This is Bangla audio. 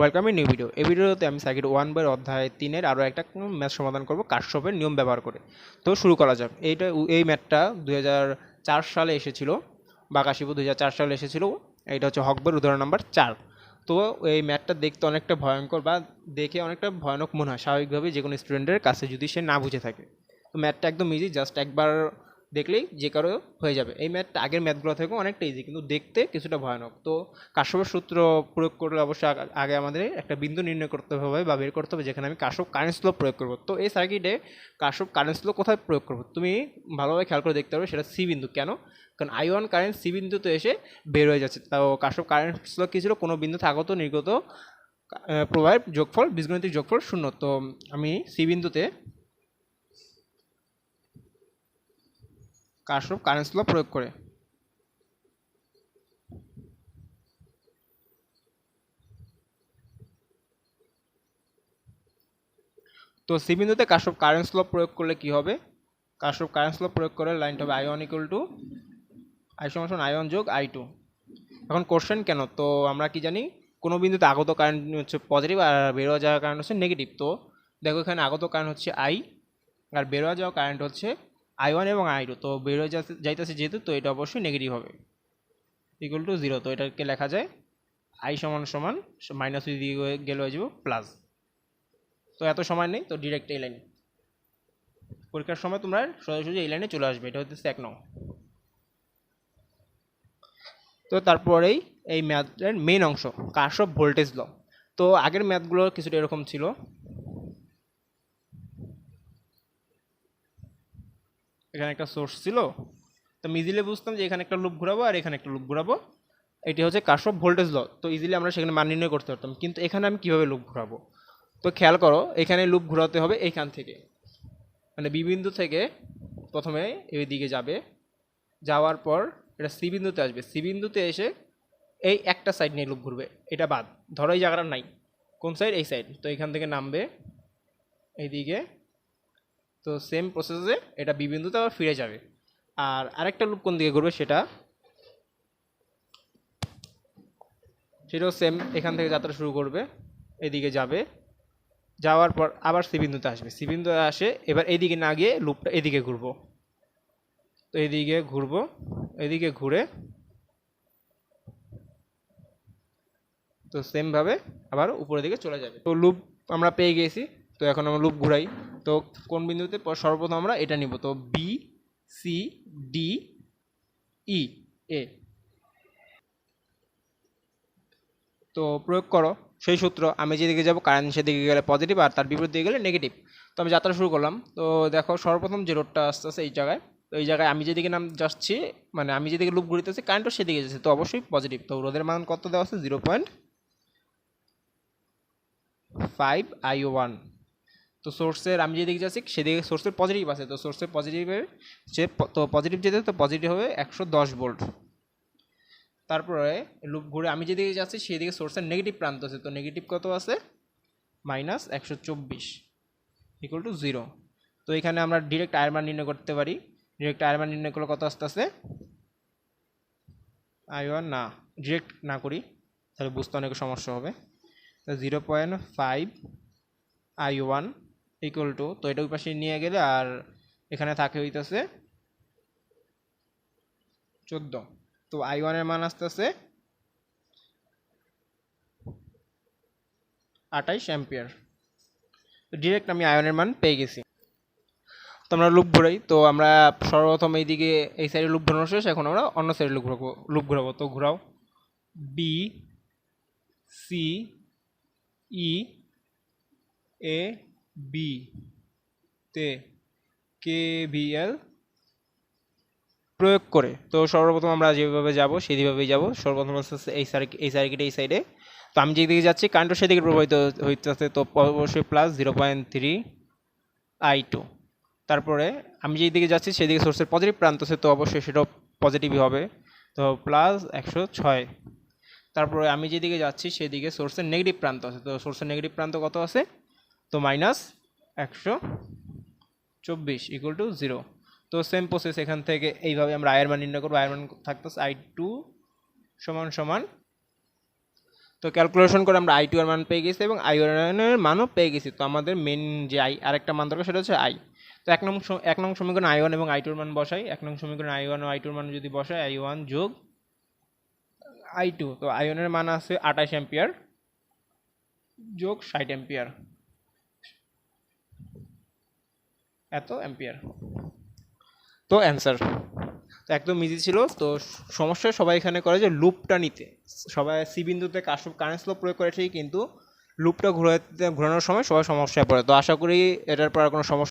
ওয়েলকাম এ নিউ ভিডিও এই ভিডিওতে আমি সার্কিট ওয়ান বাই অধ্যায় তিনের আরও একটা ম্যাথ সমাধান করব কাশ্যপের নিয়ম ব্যবহার করে। তো শুরু করা যাক। এইটা, এই ম্যাথটা চার সালে এসেছিল বাকাশিপু দুই চার সালে এসেছিল। এইটা হচ্ছে হকবের উদাহরণ নাম্বার চার। তো এই ম্যাথটা দেখতে অনেকটা ভয়ঙ্কর বা দেখে অনেকটা ভয়ানক মনে হয়, স্বাভাবিকভাবেই যে কোনো স্টুডেন্টের কাছে যদি সে না বুঝে থাকে। তো ম্যাথটা একদম ইজি জাস্ট একবার দেখলেই যে কারও হয়ে যাবে। এই ম্যাথটা আগের ম্যাথগুলো থেকেও অনেকটা ইজি কিন্তু দেখতে কিছুটা ভয়ানক। তো কাশ্যপের সূত্র প্রয়োগ করলে অবশ্যই আগে আমাদের একটা বিন্দু নির্ণয় করতে হবে বা বের করতে হবে, যেখানে আমি কাশ্যপ কারেন্ট স্লো প্রয়োগ করব। তো এই সার্কিটে কাশ্যপ কারেন্ট স্লো কোথায় প্রয়োগ করব? তুমি ভালোভাবে খেয়াল করে দেখতে পারবে, সেটা সি বিন্দু। কেন? কারণ আই ওয়ান কারেন্ট সি বিন্দুতে এসে বের হয়ে যাচ্ছে। তাও কাশ্যপ কারেন্ট স্লো কী ছিল? কোনো বিন্দু আগত নির্গত প্রবাহের যোগফল, বীজগণিতিক যোগফল শূন্য। তো আমি সি বিন্দুতে কাশ্যপ কারেন্ট স্লো প্রয়োগ করে। তো সি বিন্দুতে কাশ্যপ কারেন্ট স্লো প্রয়োগ করলে কি হবে? কাশ্যপ কারেন্ট স্লো প্রয়োগ করে লাইনটা হবে I one equal to I সমান আই ওয়ান যোগ আই টু এখন কোশ্চেন কেন? তো আমরা কি জানি, কোনো বিন্দুতে আগত কারেন্ট হচ্ছে পজিটিভ আর বেরোয়া যাওয়ার কারেন্ট হচ্ছে নেগেটিভ তো দেখো এখানে আগত কারেন্ট হচ্ছে আই আর বেরোয়া যাওয়া কারেন্ট হচ্ছে আই ওয়ান এবং আই টু তো বেরোয় যাচ্ছে যাইতেছে যেহেতু, তো এটা অবশ্যই নেগেটিভ হবে। ইকুয়াল টু জিরো তো এটাকে লেখা যায় আই সমান সমান মাইনাস উই দিয়ে গেলে হয়ে যাবে প্লাস তো এত সময় নেই, তো ডিরেক্ট এই লাইন পরীক্ষার সময় তোমরা সোজাসুজি এই লাইনে চলে আসবে, এটা হচ্ছে এক নং। তো তারপরেই এই ম্যাথের মেন অংশ কার্শপ ভোল্টেজ ল তো আগের ম্যাথগুলো কিছুটা এরকম ছিল। এখানে একটা সোর্স ছিল। তো আমি ইজিলি বুঝতাম যে এখানে একটা লুপ ঘোরাবো আর এখানে একটা লুপ ঘোরাবো। এটি হচ্ছে কার্শপ ভোল্টেজ ল। তো ইজিলি আমরা সেখানে মান নির্ণয় করতে পারতাম। কিন্তু এখানে আমি কীভাবে লুপ ঘোরাবো? তো খেয়াল করো, এখানে লুপ ঘোরাতে হবে এইখান থেকে। মানে বি বিন্দু থেকে প্রথমে এই দিকে যাবে। যাওয়ার পর এটা সি বিন্দুতে আসবে। সি বিন্দুতে এসে এই একটা সাইড নিয়ে লুপ ঘুরবে। এটা বাদ। ধরো এই জায়গাটা নাই। কোন সাইড এই সাইড তো এখান থেকে নামবে। এইদিকে তো সেম প্রসেসে এটা বি আবার ফিরে যাবে। আর আরেকটা লুপ কোন দিকে ঘুরবে সেটা? সেটাও সেম এখান থেকে যাত্রা শুরু করবে, এদিকে যাবে, যাওয়ার পর আবার সি বিন্দুতে আসবে। সি বিন্দুতে আসে, এবার এদিকে না গিয়ে লুপটা এদিকে ঘুরবো। তো এদিকে ঘুরবো, এদিকে ঘুরে তো সেমভাবে আবার উপরের দিকে চলে যাবে। তো লুপ আমরা পেয়ে গেছি তো এখন আমরা লুপ ঘুরাই। তো কোন বিন্দুতে সর্বপ্রথম আমরা এটা নিব, তো B C D E A তো প্রয়োগ করো, সেই সূত্র, আমি যেদিকে যাব কারেন্ট সেদিকে গেলে পজিটিভ আর তার বিপরীত দিকে গেলে নেগেটিভ তো আমি যাত্রা শুরু করলাম, তো দেখো সর্বপ্রথম যে রোডটা আসতে আসছে এই জায়গায়, তো এই জায়গায় আমি যেদিকে নাম যাচ্ছি মানে আমি যেদিকে লুপ ঘুরিতেছি কারেন্টও সেদিকে যাচ্ছে, তো অবশ্যই পজিটিভ তো রোদের মান কত দেওয়া আছে? Zero point five I one তো সোর্সের আমি যেদিকে যাচ্ছি সেদিকে সোর্সের পজিটিভ আছে। তো সোর্সের পজিটিভের যে তো পজিটিভ যেতে, তো পজিটিভ হবে একশো দশ ভোল্ট তারপরে লুপ ঘুরে আমি যেদিকে যাচ্ছি সেদিকে সোর্সের নেগেটিভ প্রান্ত আছে। তো নেগেটিভ কত আছে? মাইনাস একশো চব্বিশ ইকুয়াল টু জিরো তো এখানে আমরা ডিরেক্ট আয়ের মান নির্ণয় করতে পারি। ডিরেক্ট আয়ের মান নির্ণয় করলে কত আসতে আসে আই ওয়ান না ডিরেক্ট না করি। তাহলে বুঝতে অনেক সমস্যা হবে। তো zero point five I one equal to তো এটা ওই পাশে নিয়ে গেলে আর এখানে থাকে হইতেছে চোদ্দ। তো আই ওয়ানের মান আসতেছে আটাইশ অ্যাম্পিয়ার। ডিরেক্ট আমি আয়নের মান পেয়ে গেছি। তো আমরা লুপ ঘুরাই। তো আমরা সর্বপ্রথম এইদিকে এই সাইডে লুপ ঘোরানো শেষ। এখন আমরা অন্য সাইডে লুপ ঘুরাবো লুপ ঘুরাবো। তো ঘুরাও। B C E A B, তে কে ভি এল প্রয়োগ করে। তো সর্বপ্রথম আমরা যেভাবে যাব সেইভাবেই যাব। সর্বপ্রথম হচ্ছে এই সার্কিট এই সার্কিটে এই সাইডে তো আমি যেদিকে যাচ্ছি কারেন্টও সেদিকে প্রবাহিত হইতেছে। তো অবশ্যই plus zero point three I two তারপরে আমি যেই দিকে যাচ্ছি, সেদিকে সোর্সের পজিটিভ প্রান্ত আছে, তো অবশ্যই সেটাও পজিটিভই হবে। তো প্লাস একশো ছয়। তারপরে আমি যেদিকে যাচ্ছি, সেদিকে সোর্সের নেগেটিভ প্রান্ত আছে। তো সোর্সের নেগেটিভ প্রান্ত কত আছে? তো মাইনাস একশো চব্বিশ ইকুয়াল টু জিরো তো সেম প্রসেস এখান থেকে এইভাবে আমরা আয়ের মান নির্ণয় করব। আয়ের মান থাকতেছে আই টু সমান সমান। তো ক্যালকুলেশন করে আমরা আই টু এর মান পেয়ে গেছি এবং আই ওয়ানের মানও পেয়ে গেছি। তো আমাদের মেন যে আই আরেকটা মান দরকার সেটা হচ্ছে আই তো এক নং এক নং সমীকরণ আই ওয়ান এবং আই টুর মান বসাই। এক নং সমীকরণ আই ওয়ান ও আই টুর মান যদি বসাই আই ওয়ান যোগ আই টু তো আই ওয়ানের মান আছে আঠাশ অ্যাম্পিয়ার যোগ ষাট অ্যাম্পিয়ার এত অ্যাম্পিয়ার তো অ্যান্সার তো একদম ইজি ছিল। তো সমস্যা সবাই এখানে করে যে লুপটা নিতে। সবাই সি বিন্দুতে কারেন্ট স্লো প্রয়োগ করে ঠিক কিন্তু লুপটা ঘুরাতে ঘোরানোর সময় সবাই সমস্যায় পড়ে। তো আশা করি এটার পর কোনো সমস্যা